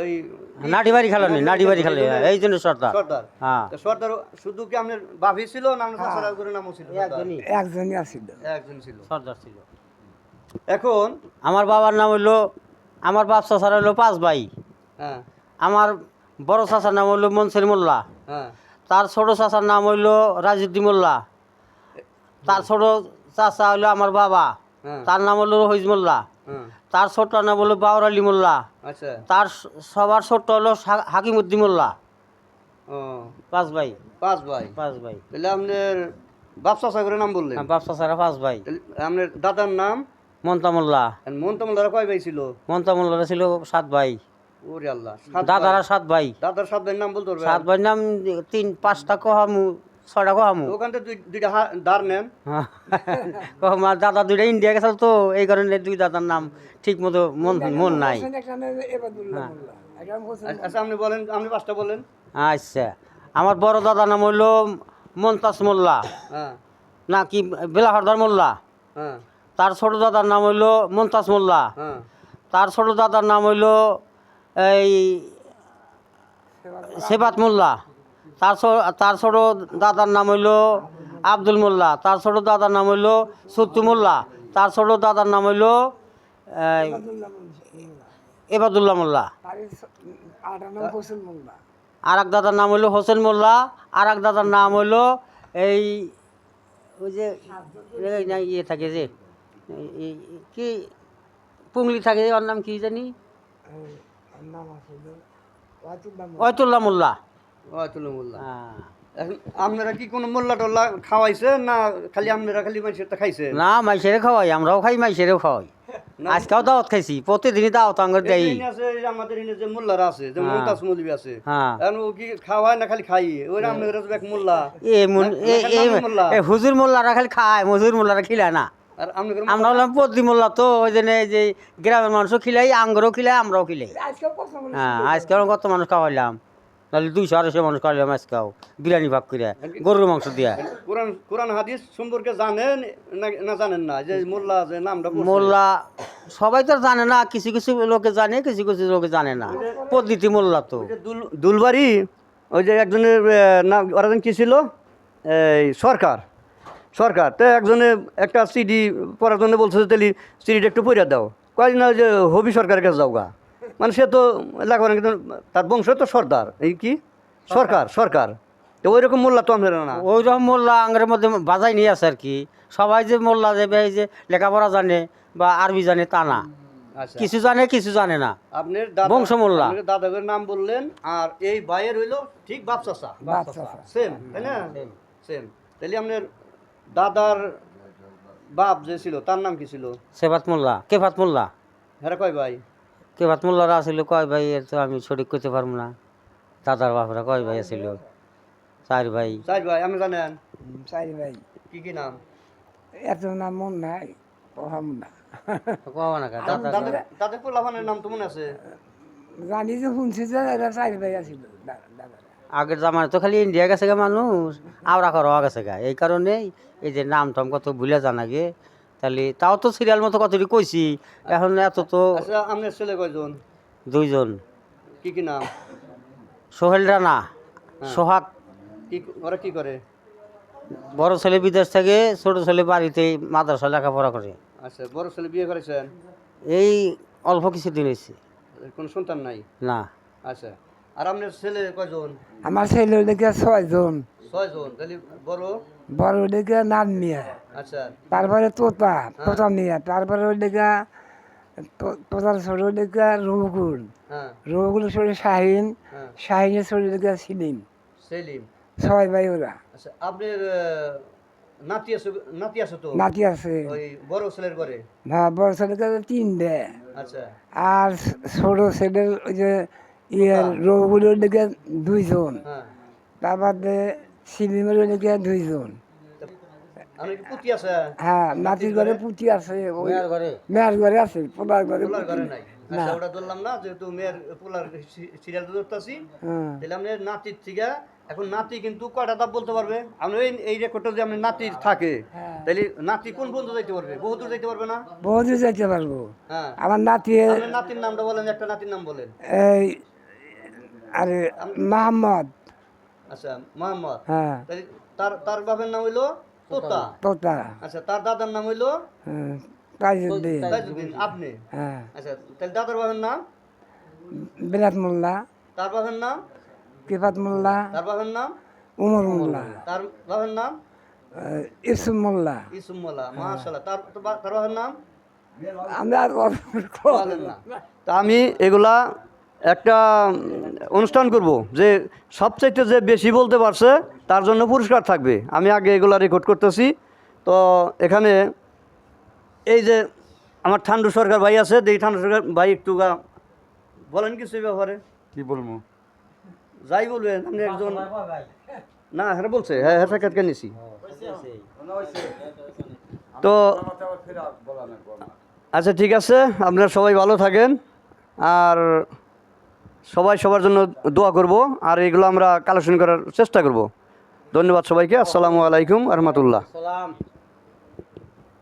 ওই খেলে এই জন্য সর্দার। সর্দার। হ্যাঁ। সর্দার শুধু কি আপনার বাপি ছিল না আপনার চাচারা করে নামও ছিল? সর্দার? একজনই। আসছিল একজন ছিল। সর্দার ছিল। এখন? আমার বাবার নাম হইল আমার বাপ চাচার হইল পাঁচ ভাই। হ্যাঁ। আমার বড় চাচার নাম হইল মনসির মোল্লা। হ্যাঁ। তার ছোট চাচার নাম হইল রাজুদ্দি মোল্লা। তার ছোট চাচা হইল আমার বাবা। হ্যাঁ। তার নাম হলো রহিজ মোল্লা। হ্যাঁ তার ছোট নাম হলো বাউর আলী মোল্লা। আচ্ছা। তার সবার ছোট হলো হাকিমুদ্দি মোল্লা। পাঁচ ভাই। পাঁচ ভাই। পাঁচ ভাই। তাহলে আপনার বাপ করে নাম বললেন? হ্যাঁ, বাপ চাচারা পাঁচ ভাই। আপনার দাদার নাম? মন্তা মোল্লা। মন্তমলারা কয় ভাই ছিল? মন্তা মোল্লারা ছিল সাত ভাই। ওরে আল্লাহ দাদারা সাত ভাই। দাদার সাত ভাইয়ের নাম বলতে সাত ভাই নাম তিন পাঁচটা কহামু ছয়টা কহামু ওখান থেকে দুই- দুইটা দাঁড় নেন। কহমা দাদা দুইটা ইন্ডিয়া গেছিল তো এই কারণে দুই দাদার নাম ঠিক মতো মন মন নাই। হোসেন আচ্ছা, আচ্ছা আপনি বলেন আপনি পাঁচটা বলেন। আচ্ছা আমার বড় দাদার নাম হইল মন্তাজ মোল্লা। হ্যাঁ। না কি বেলাহরদার মোল্লা। হ্যাঁ। তার ছোট দাদার নাম হইল মন্তাজ মোল্লা। হ্যাঁ। তার ছোট দাদার নাম হইল এই সেবাত মোল্লা। তার তার ছোট দাদার নাম হইল আব্দুল মোল্লা তার ছোট দাদার নাম হইল সত্তু মোল্লা তার ছোট দাদার নাম হইল এবাদুল্লাহ মোল্লা। আর এক দাদার নাম হইল হোসেন মোল্লা আর এক দাদার নাম হইল এই ওই যে ইয়ে থাকে যে কি পুংলি থাকে ওর নাম কি জানি? অয়তুল্লাহ মোল্লা। মোল্লা হ্যাঁ। এখন আপনারা কি কোনো মোল্লা টোল্লা খাওয়াইছে না খালি আপনারা খালি মানুষেরটা খাইছে? না মাইসেরে খাওয়াই আমরাও খাই মাইসেরেও খাওয়াই। আজকেও দাওয়াত খাইছি প্রতিদিনই দাওয়াত আঙ্গুর দেই। আছে আমাদের এখানে যে মোল্লারা আছে যে হ্যাঁ। আছে হ্যাঁ। এখন ও কি খাওয়ায় না খালি খাই? ওই এক মোল্লা। এ মুন এ এ মোল্লা। এ হুজুর মোল্লারা খালি খায় মজুর মোল্লারা খিলায় না। আমরা হলাম পদ্মী মোল্লা তো ওই জন্য এই যে গ্রামের মানুষও খিলাই আঙ্গুরও খিলাই আমরাও খিলাই। হ্যাঁ আজকে কত মানুষ খাওয়াইলাম। নাহলে দুইশো আড়াইশো মানুষ কালিয়া মাছ খাও বিরিয়ানি ভাগ করে গরুর মাংস দিয়া। কোরআন কোরআন হাদিস সম্পর্কে জানেন না- জানেন না? যে মোল্লা যে নামটা মোল্লা সবাই তো জানে না কিছু কিছু লোকে জানে কিছু কিছু লোকে জানে না। পদ্ধতি মোল্লা তো। দুল- দুলবাড়ি ওই যে একজনের নাম ওরা কি ছিল? এই সরকার সরকার। তো একজনে একটা সিডি পড়ার জন্য বলছে তাহলে সিডিটা একটু পড়ে দাও। কয় না যে হবি সরকারের কাছে যাও গা মানে সে তো লেখাপড়া কিন্তু তার বংশ তো সর্দার। এই কি? সরকার। সরকার তো ওই রকম মোল্লা তো আমরা না। ওই রকম মোল্লা আঙ্গের মধ্যে বাজাই নিয়ে আছে আর কি। সবাই যে মোল্লা যে এই যে লেখাপড়া জানে বা আরবি জানে তা না। আচ্ছা। কিছু জানে কিছু জানে না। আপনার বংশ মোল্লা। আপনার দাদাদের নাম বললেন আর এই ভাইয়ের হইল ঠিক বাপ চাচা বাচ্চা সেম তাই না? সেম। তাহলে আপনার দাদার বাপ যে ছিল তার নাম কি ছিল? সেফাত মোল্লা। কেফাত মোল্লা। হ্যাঁ কয় ভাই? কেফাত মোল্লারা আসলে কয় ভাই এর তো আমি সঠিক করতে পারব না। দাদার বাপরা কয় ভাই আছিল চার ভাই। চাই ভাই আপনি জানেন? চাই ভাই। কি কি নাম? এত নাম মন নাই কহাম না। কব না দাদা দাদা দাদা নাম তো মনে আছে? জানি যে শুনছি যে এরা চাই ভাই আছিল দাদা আগের জামানে তো খালি ইন্ডিয়া গেছে গা মানুষ আওরা করা গেছে গা। এই কারণেই এই যে নাম টাম কত ভুলে জানা গে। তাহলে তাও তো সিরিয়াল মতো কতটি কইছি। এখন এত তো আচ্ছা আপনার ছেলে কয়জন? দুইজন। কি কি নাম? সোহেল রানা সোহাগ। কি ওরা কি করে? বড় ছেলে বিদেশ থেকে ছোট ছেলে বাড়িতে মাদ্রাসা লেখাপড়া করে। আচ্ছা বড় ছেলে বিয়ে করেছেন? এই অল্প কিছু দিন হয়েছে। কোনো সন্তান নাই? না। আচ্ছা আর আপনার ছেলে কয়জন? আমার ছেলে ছয়জন। ছয়জন বড়? বড় লেগে নাম মিয়া আচ্ছা। তারপরে তোতা তোতা মিয়া তারপরে লেগা তোতার ছোট রঘুকুল হ্যাঁ। রঘুকুল ছোট শাহিন হ্যাঁ। শাহিনের ছোট লেগা সিলিম। সেলিম। ছয় ভাই ওরা। আচ্ছা আপনার নাতি আছে নাতি আছে তো? নাতি আছে। ওই বড় ছেলের ঘরে? হ্যাঁ বড় তিনটে। আচ্ছা। আর ছোট ছেলের ওই যে ইয়ে রঘুকুলের লেগে দুইজন। হ্যাঁ। তারপরে সিলিমের লেগে দুইজন। হ্যাঁ নাতির ঘরে পুঁতি আছে ওই মেয়ার ঘরে? আছে পোলার ঘরে আচ্ছা ওটা ধরলাম না যেহেতু মেয়ের পোলার সিরিয়াল ধরতেছি হ্যাঁ। তাহলে আপনি নাতির থেকে এখন নাতি কিন্তু কয়টা বলতে পারবে? আপনি এই রেকর্ডটা যে নাতির থাকে তাহলে নাতি কোন যাইতে পারবে? যাইতে পারবে না? বহুদূর যেতে পারব। হ্যাঁ। আমার নাতি নাতির নামটা বলেন একটা নাতির নাম বলেন। এই আরে মাহমদ। আচ্ছা মোহাম্মদ। হ্যাঁ। তার তার বাবার নাম হইল তোতা। তোতা। আচ্ছা তার দাদার নাম হইল হ্যাঁ, তাজউদ্দিন তাজউদ্দিন আপনি? হ্যাঁ। আচ্ছা তাহলে দাদার বাবার নাম? বিলাত মোল্লা। তার বাবার নাম? কিফাত মোল্লা। তার বাবার নাম? উমর মোল্লা। তার বাবার নাম? মোল্লা। ইসুমলা মাশাআল্লাহ। তার বাবার নাম? আমরা আর বলেন না। তা আমি এগুলা একটা অনুষ্ঠান করব যে সবচাইতে যে বেশি বলতে পারছে তার জন্য পুরস্কার থাকবে। আমি আগে এগুলা রেকর্ড করতেছি। তো এখানে এই যে আমার ঠান্ডু সরকার ভাই আছে এই ঠান্ডু সরকার ভাই একটু গা- বলেন কিছু এই ব্যাপারে। কি বলব? যাই বলবেন আপনি একজন না হ্যাঁ বলছে হ্যাঁ হ্যাঁ সাক্ষাৎকার নিছি। তো আচ্ছা ঠিক আছে আপনারা সবাই ভালো থাকেন। আর সবাই সবার জন্য দোয়া করব আর এগুলো আমরা কালেকশন করার চেষ্টা করব। ধন্যবাদ সবাইকে। আসসালামু আলাইকুম রহমতুল্লাহ।